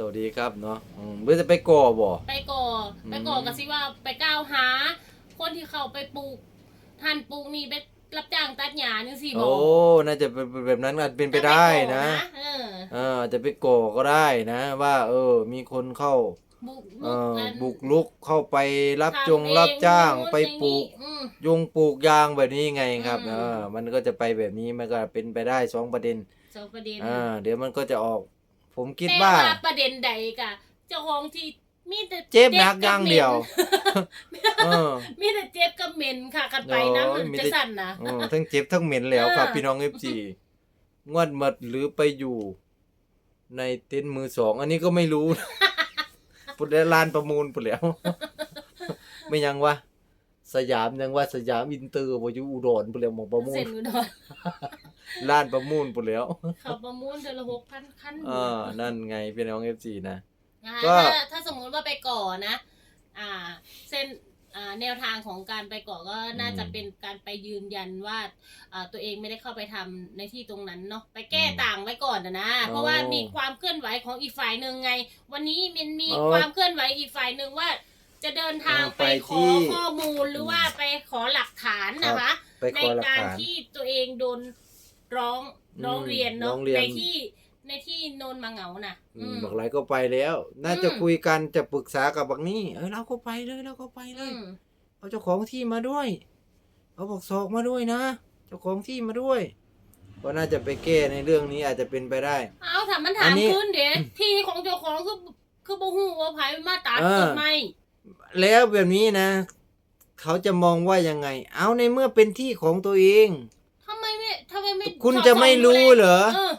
สวัสดีครับเนาะอืมเพื่อจะไปก่อบ่ไปก่ออืมไปก่อก็สิว่าไปก้าวหา คนที่เขาไปปลูกท่านปลูกนี่ไปรับจ้างตัดหญ้านี่สิบโอ้อกน่าจะเป็นแบบนั้นอาจเป็นไปได้นะ เออเอออาจจะไปก่อก็ได้นะ ว่า เออ มีคนเข้า บุกเออนั่นบุกลุกเข้าไปรับทำจงเอรับจ้างนู่นไปปลูกอย่างนี้อืมยงปลูกยางแบบนี้ไงครับอืม เออมันก็จะไปแบบนี้มันก็เป็นไปได้สองประเด็นสองประเด็นอ่าเดี๋ยวมันก็จะออก ผมคิดแต่ว่าว่าประเด็นใดกะเจ้าของที่มีแต่เจ็บหนักอย่างเดียวเออมีแต่เจ็บกับเหม็นค่ะกันไปนะโอ้ยมันมีจะแต่สั่นนะเออทั้งเจ็บทั้งเหม็นแล้วครับเออพี่น้องเอฟซีงวดหมดหรือไปอยู่ ในเต็นท์มือสอง อันนี้ก็ไม่รู้ปุดได้ลานประมูลปุดแล้ว ไม่ยังวะสยามยังว่าสยามอินเตอร์บ่อยู่อุดรปุดแล้วหมองประมูเซ็ลนอุดร ลานประมูลปุดแล้วเขาประมูลเดือนละหกพันคันอ่านั่นไงพี่น้องเอฟซีนะ นะคะก็ ถ้าถ้าสมมุติว่าไปก่อนะ อ่า เส้นอ่าแนวทางของการไปก่อก็น่าจะเป็นการไปยืนยันว่าอ่าตัวเองไม่ได้เข้าไปทำในที่ตรงนั้นเนาะไปแก้ต่างไว้ก่อนนะนะเพราะว่ามีความเคลื่อนไหวของอีกฝ่ายหนึ่งไง วันนี้มันมีความเคลื่อนไหวอีกฝ่ายหนึ่งว่า จะเดินทางไปขอข้อมูลหรือว่าไปขอหลักฐานนะคะ ไปในขอหลักการฐาน ที่ตัวเองโดน ร้องอืมร้องเรียนร้เนาะองเรียน ในที่ในที่โนนมาเหงาน่ะ อือืมมบอกหลายก็ไปแล้ว น่าจะอืม คุยกันจะปรึกษากับบักนี้เออเราก็ไปเลยเราก็ไปเลอืย มเอาเจ้าของที่มาด้วย เอาบอกศอกมาด้วยนะ เจ้าของที่มาด้วย ก็น่าจะไปแก้ในเรื่องนี้อาจจะเป็นไปได้ เอาถามมันอัถามนนี้ขึ้นเด็ที่ของเจ้าของคือคือบ่ฮู้ว่าไผมาตัดเออ ต้นไม้แล้วแบบนี้นะ เขาจะมองว่ายังไง เอาในเมื่อเป็นที่ของตัวเอง ทำไมไม่ทำไมไม่คุณสอดจะไม่ส่องรู้ดูแลเหรอเออ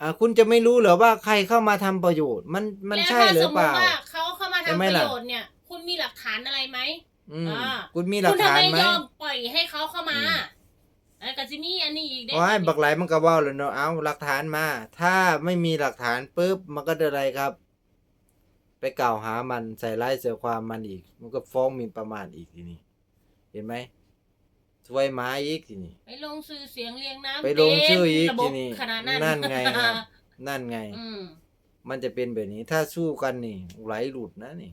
อ่าคุณจะไม่รู้เหรอว่าใครเข้ามาทำประโยชน์ มันมันแล้วใช่ถ้าหรืสอมเปมล่าติว่าเขาเข้ามาใช่ทำไหมประล่ะโยชน์เนี่ย คุณมีหลักฐานอะไรไหมอืมอ่าคุณมีหลัคุกณทำฐานไมไหมยอมปล่อยให้เขาเข้ามาอืมแล้วก็จะมีอันนี้อีกได้โอ้ยบักไหลมันก็เว่าเลยเนาะเอาหลักฐานมา ถ้าไม่มีหลักฐานปุ๊บมันก็จะอะไรครับ ไปกล่าวหามันใส่ร้ายเสียความมันอีก มันก็ฟ้องหมิ่นประมาทอีกทีนี้ เห็นไหม ช่วยหมาอีกทีนี้ไปลงชื่อเสียงเรียงน้ำไปลงชื่ออีกระบทีบนี้ขนาดนั้นนั่นไงครับนั่นไง อืมมันจะเป็นแบบนี้ถ้าสู้กันนี่ไหลหลุดนะนี่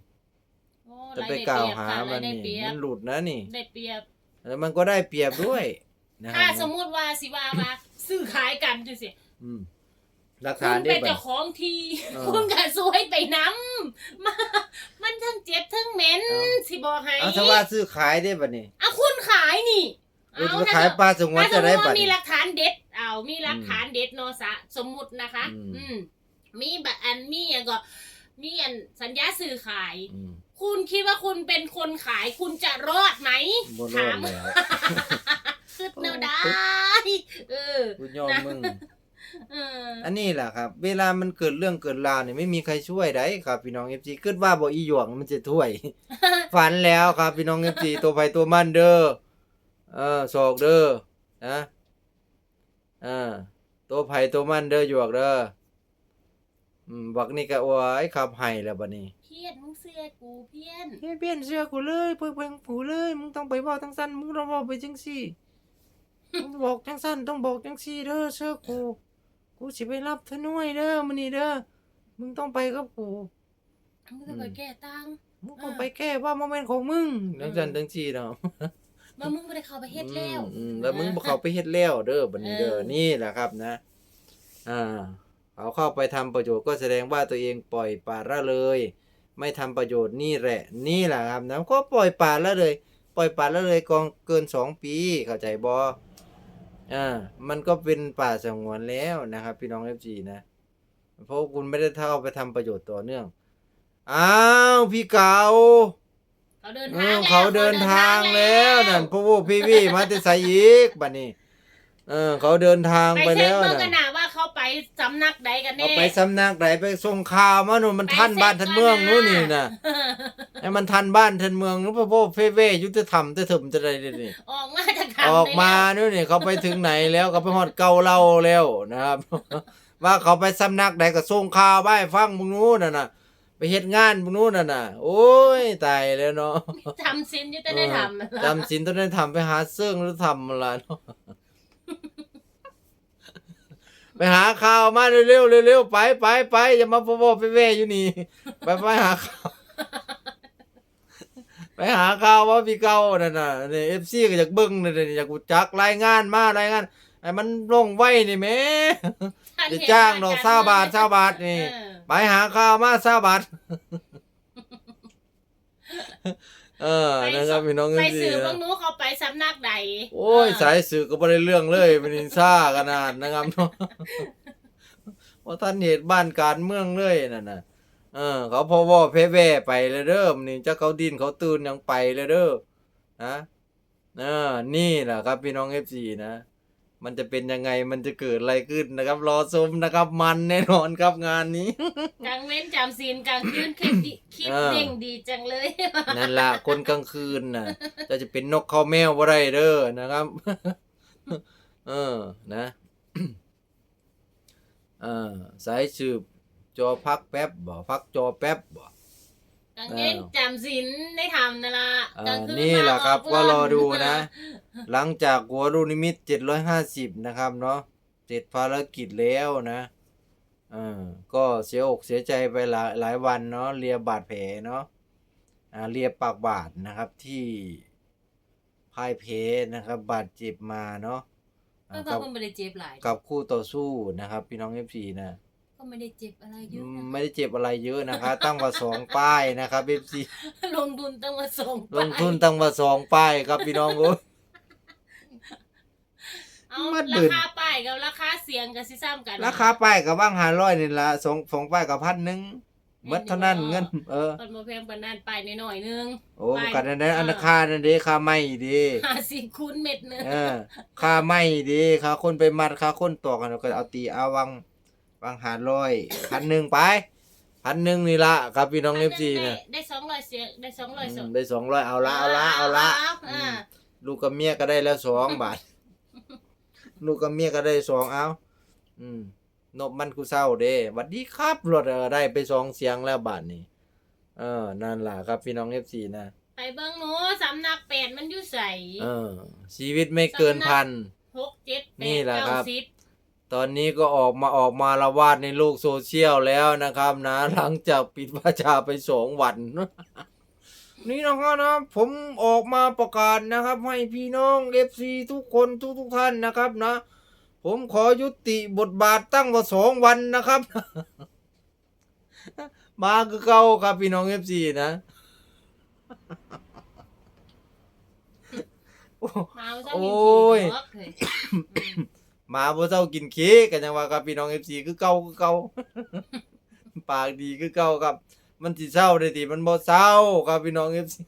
โอ้จะรายไปได้กล่าวเปรียบหาค่ะมัรานยได้นี่เปรียมับนหลุดนะนี่ ได้เปรียบ แล้วมันก็ได้เปรียบด้วยนะคถ้ารับสมมุติว่าสิว่าว่าซื้อขายกันจังซี่อืมหลักคุฐานณได้เป็นบัเจ้าดของทีเออคุณก็สวยไปน้ำมามันทั้งเจ็บทั้งเหม็นเอาสิบอกให้เอาถ้าว่าซื้อขายได้บัดนี้เอาคุณขายนี่ เออเอาจะถ้าขายปลาสงวนถ้าสจะมมได้ติบัว่าดมีนี้หลักฐานเด็ด เอามีหลักฐานเด็ดเนอะสะสมมุตินะคะ อืม อืม มีบัตรอันมีอย่างก็มีอันสัญญาซื้อขาย อืมคุณคิดว่าคุณเป็นคนขายคุณจะรอดไหม บ่รอถาดมแล้วคือแนวได้ เออ กูยอมมึง เออ อันนี้แหละครับ เวลามันเกิดเรื่องเกิดราวเนี่ยไม่มีใครช่วยได้ครับพี่น้อง FC คิดว่าบ่อีหยวงมันจะช่วย ฝันแล้วครับพี่น้อง FC ตัวไผตัวมันเด้อ เออศอกเด้อนะเอ่าตัวไผตัวมันเด้อหยวกเด้ออืมบักนี่ก็โอ้ยขับให้แล้วบัดนี้ เพี้ยนมึงเสื้อกูเพี้ยนเฮ้ยเปลี่ยนเสื้อกูเลยเพิ่งเพิ่งผูเลยมึงต้องไปบอกจังสั้นมึงต้องบอกไปจังซี่มึงบอกจังสั้นต้องบอกจังซี่เด้อเสื้อกู กูสิไปรับเธอหน่วยเด้อมื้อนี้เด้อมึงต้องไปกับกู มึงจะไปแก้ตังค์ มึงต้องไปแก้ว่าโมเมนต์ของมึงจังสั้นจังซี่เนาะ เมื่อมึงไม่ได้เข้าไปเฮ็ดแล้วอืมอืมแล้วมึงบ่เข้าไปเฮ็ดแล้วเด้อบัดนี้เด้อเออนี่แหละครับนะ อ่าเขาเข้าไปทำประโยชน์ก็แสดงว่าตัวเองปล่อยปละละเลย ไม่ทำประโยชน์นี่แหละ นี่แหละครับนะก็ปล่อยปละละเลย ปล่อยปละละเลยกองเกินสองปีเข้าใจบออ่ามันก็เป็นป่าสงวนแล้วนะครับ พี่น้องเอฟจีนะเพราะคุณไม่ได้เข้าไปทำประโยชน์ต่อเนื่องอ้าวพี่เก่า เขาเดินเอทางอแล้วเขาเดินทางแล้วนั่นพวกพี่วี่มาแต่ใส่อีกบัดนี้ เออ เขาเดินทางไปไปเช็คแล้วเบิ่งกันะนนะว่าเขาไปสำนักใดกันเอาแน่ไปสำนักไหนไปส่งข่าวมาหนูมันทันบ้านทันเมืองนู้นนี่นะให้มันทันบ้านทันเมืองนู้นพวกพวกเพ่เว่ยุติธรรมจะถึมจะได้นี่ออกมาจากทางออกมานู่นนี่เขาไปถึงไหนแล้วเขาไปฮอดเก่าเล่าแล้วนะครับ ว่าเขาไปสำนักไหนก็ส่งข่าวไปให้ฟังมึงนู้นน่ะนะ ไปเฮ็ดงานมึงนู้นน่ะนะโอ้ยตายแล้วเนาะทำซินยุติได้ทำจำสินต้องได้ทำไปหาเสื่องหรือทำอะไรเนาะไปหาข่าวมาเร็วๆเร็วๆไปไปไปอย่ามาโป๊ะๆไปแว่อยู่นี่ไปไปหาข่าวไปหาข่าวว่าพี่เก่านั่นน่ะนี่ FC ก็อยากเบิ่งนั่นน่ะอยากรู้จักรายงานมารายงานไอ้มันลงไว้นี่แหม่จะจ้างดอก20บาท20บาทนี่ เออ ไปหาข่าวมาซาบัดเออนะครับพี่น้องไปเอ้ยสื่อนะบางนู้เขาไปสำนักใดโอ้ย สายสื่อก็บ่ได้เรื่องเลยเป็นอินซ่าขนาดนะครับเนาะว่าท่านเหตุบ้านการเมืองเลยนั่นน่ะเออ เขาพอว่าเพแว่ไปเลยเด้อนี่จะเขาดินเขาตื่นยังไปเลยเด้อนะเออ นี่แหละครับพี่น้อง FC นะ มันจะเป็นยังไงมันจะเกิดอะไรขึ้นนะครับ รอชมนะครับมันแน่นอนครับงานนี้ กลางเว้นจำศีลกลางคืนคิดดีคิดเออ เด้งดีจังเลย นั่นล่ะคนกลางคืนน่ะจะจะเป็นนกเขาแมวบ่ได้เด้อนะครับ เออนะเออสายสืบจอพักแป๊บบ่พักจอแป๊บบ่ กลางเว้นจำศีลได้ทำนั่นละอ่ากลางคืนนี่แหละครับมาก็กรอดูนะ หลังจากหัวรูนิมิต750นะครับเนาะเสร็จภารกิจแล้วนะเออก็เสียอกเสียใจไปหลายหลายวันเนาะเลียบาดแผลเนาะอ่าเลียปากบาดนะครับที่พ่ายเพนะครับบาดเจ็บมาเนาะก็อ่าก็กับก็ไม่ได้เจ็บหลาย กับคู่ต่อสู้นะครับ พี่น้อง FC นะ ก็ไม่ได้เจ็บอะไรเยอือะมนะไม่ได้เจ็บอะไรเยอะนะคะตั้งว่าสองป้ายนะครับ FC ลงทุนต้องมาส่งลงทุนตั้งว่าสองป้ายครับพี่น้องโอ้ย เอามันราเดินคาป้ายกับราคาเสียงกับซิซ้ำกันนะราคาป้ายกับว่างหาร้อยนี่ละสองสองป้ายกับพันหนึ่งหมดเท่านั้นเงินเออคนมาแพงปานนั้นป้ายน้อยๆนึง โอ้ป้ายกันนั้นอันเออนั้นค่านั่นเด้ค่าไม่ดีห้าสิบคูณเม็ดนึงเออค่าไม่ดีค่าคนไปมัดค่าคนตอกกันก็เอาตีเอาวัง วังหาร้อยพันหนึ่งไปพันหนึ่งนี่ละครับพี่น้องเอฟซีได้นะได้สองร้อยเสียงได้สองร้อยสอืองมได้สองร้อยเอาละเอาละเอาละอ่าอืมลูกกับเมียก็ได้แล้วสองบาทลูกกับเมียก็ได้สองเอาอืมนบมันกูเศร้าเด้หวัดดีครับรถเออได้ไปสองเสียงแล้วบาทนี้เออนั่นล่ะครับพี่น้องเอฟซีนะไปเบิ่งหนูสำนักแปดมันอยู่ใสเออ ชีวิตไม่เกินพันหกเจ็ดแปนี่ดแหละครัเก้าบสิบ ตอนนี้ก็ออกมาออกมาละวาดในโลกโซเชียลแล้วนะครับนะ หลังจากปิดวาจาไปสองวัน นี่นะครับนะ ผมออกมาประกาศนะครับ ให้พี่น้องเอฟซีทุกคนทุกทุกๆท่านนะครับนะ ผมขอยุติบทบาทตั้งว่าสองวันนะครับ มาคือเก่าครับพี่น้องเอฟซีนะมาเอาซะโอ้มีย ทีบอกเลยอืมาบ่เจ้ากินเค้กกันจังว่าครับพี่น้องเอฟซีคือเก่าคือเก่าปากดีคือเก่าครับ มันสิเศร้าได้ติมันบ่เศร้าครับพี่น้องเอฟซี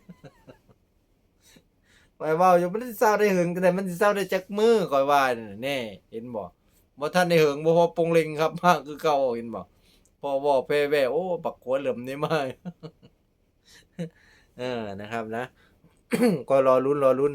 ไปเว้าอยู่มันสิเศร้าได้หึงแต่มันสิเศร้าได้จักมือข่อยว่านั่นน่แน่เห็นบ่บ่ทันได้หึงบ่พอปงเล็งครับมากคือเก่าเห็นบ่พอว้าแพ้แว่โอ้บักหัวเหลี่ยมนี่มาเออนะครับนะ ก็รอลุ้นรอลุ้น